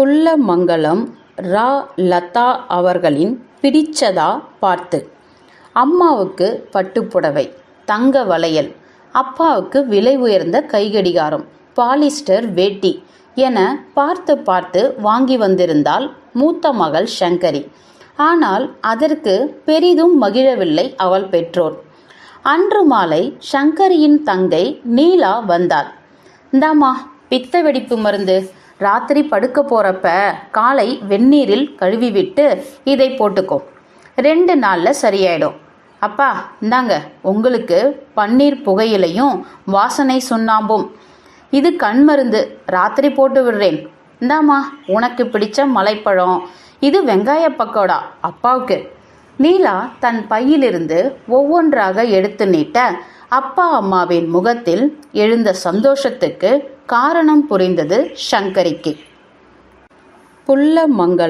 குள்ளமங்கலம் ரா லதா அவர்களின் பிடிச்சதா பார்த்து. அம்மாவுக்கு பட்டுப்புடவை தங்க வளையல் அப்பாவுக்கு விலை உயர்ந்த கைகடிகாரம் பாலிஸ்டர் வேட்டி என பார்த்து பார்த்து வாங்கி வந்திருந்தாள் மூத்த மகள் சங்கரி. ஆனால் அதற்கு பெரிதும் மகிழவில்லை அவள் பெற்றோர். அன்று மாலை சங்கரியின் தங்கை நீலா வந்தாள். இந்தாம்மா பித்த வெடிப்பு மருந்து. ராத்திரி படுக்க போறப்ப காலை வெந்நீரில் கழுவி விட்டு இதை போட்டுக்கோ. ரெண்டு நாளில் சரியாயிடும். அப்பா இந்தாங்க உங்களுக்கு பன்னீர் புகையிலையும் வாசனை சுண்ணாம்பும். இது கண் மருந்து ராத்திரி போட்டு விடுறேன். இந்தாம்மா உனக்கு பிடிச்ச மலைப்பழம். இது வெங்காய பக்கோடா அப்பாவுக்கு. நீலா தன் பையிலிருந்து ஒவ்வொன்றாக எடுத்து நீட்ட அப்பா அம்மாவின் முகத்தில் எழுந்த சந்தோஷத்துக்கு காரணம் புரிந்தது சங்கரிக்கு. புல்லமங்கலம்